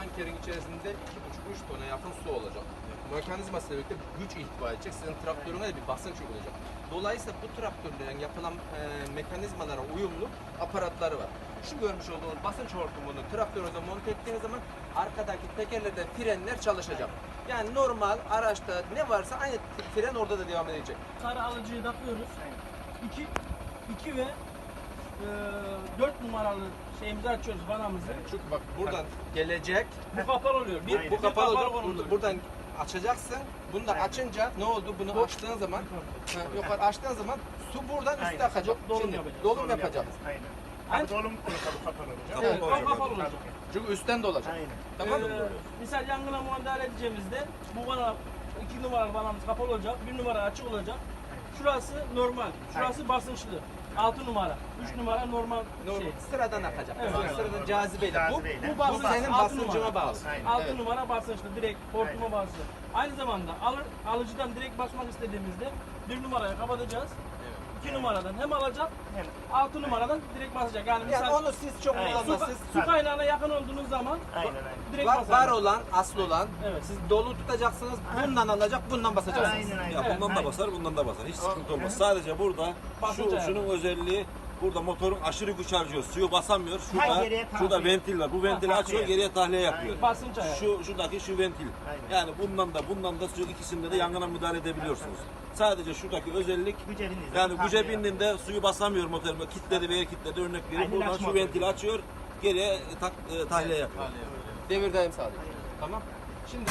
tankerin içerisinde 2,5-3 tona yakın su olacak. Mekanizmasıyla birlikte güç ihtiva edecek. Sizin traktörüne de bir basınç uygulayacak. Dolayısıyla bu traktörlerin yapılan e, mekanizmalara uyumlu aparatları var. Şu görmüş olduğunuz basınç hortumunu traktörünüze monte ettiğiniz zaman arkadaki tekerlerde frenler çalışacak. Yani normal araçta ne varsa aynı fren orada da devam edecek. Sarı alıcıyı takıyoruz. 2 2 ve e, 4 numaralı şeyimizi açıyoruz vanamızı. Çünkü bak buradan gelecek, Bu kapalı oluyor. Bir, bu bir kapalı olacak. Burada- buradan açacaksın. Bunu da açınca ne oldu? Bunu açtığın zaman, ha, yukarı açtığın zaman su buradan üstte Aynen. akacak. Dolum Şimdi yapacağız. dolum yapacağız. Aynen. Aynen. Abi dolum kapalı kapalı olacak. Evet, Kapalı olacak. Çünkü üstten de olacak. Aynen. Tamam mı? Ee, misal yangına müdahale edeceğimizde bu vana 2 numaralı vanamız kapalı olacak, 1 numara açık olacak. Şurası normal, şurası basınçlı. 6 numara, 3 numara normal Normal, şey. sıradan akacak. Evet. Tamam, Sıradan cazibeyle. Cazibeyle. Bu, Bu bu, basınç, senin altı basıncına numara. bağlı. Aynen. 6 Evet. numara basınçlı direkt hortuma basıyor. Aynı zamanda alır, alıcıdan direkt basmak istediğimizde 1 numaraya kapatacağız. 2 numaradan hem alacak, Hem 6 numaradan direkt basacak. Yani Yani misal onu siz çok Aynen. su, kullanmazsınız. su kaynağına yakın olduğunuz zaman aynen aynen. direkt Var, basacak. var olan, asıl olan, Evet. siz dolu tutacaksınız, bundan alacak, bundan basacaksınız. Aynen aynen. Ya bundan da basar, bundan da basar. Hiç sıkıntı olmaz. Sadece burada şu şunun özelliği burada motorun aşırı güç harcıyor. Suyu basamıyor. Ha, Şurada geriye şurada tahliye. ventil var. Bu ventili tahliye. açıyor, geriye tahliye yapıyor. Aynen. Ayarı. Şu şuradaki şu ventil. Aynen. Yani bundan da bundan da şu ikisinde de yangına müdahale edebiliyorsunuz. Sadece şuradaki özellik yani zaman güce tahliye bindiğinde suyu basamıyor motor. Kitledi veya kitledi örnek veriyorum. Buradan şu ventili açıyor, geriye tak, e, tahliye yapıyor. Devir daim sağlıyor. Tamam. Şimdi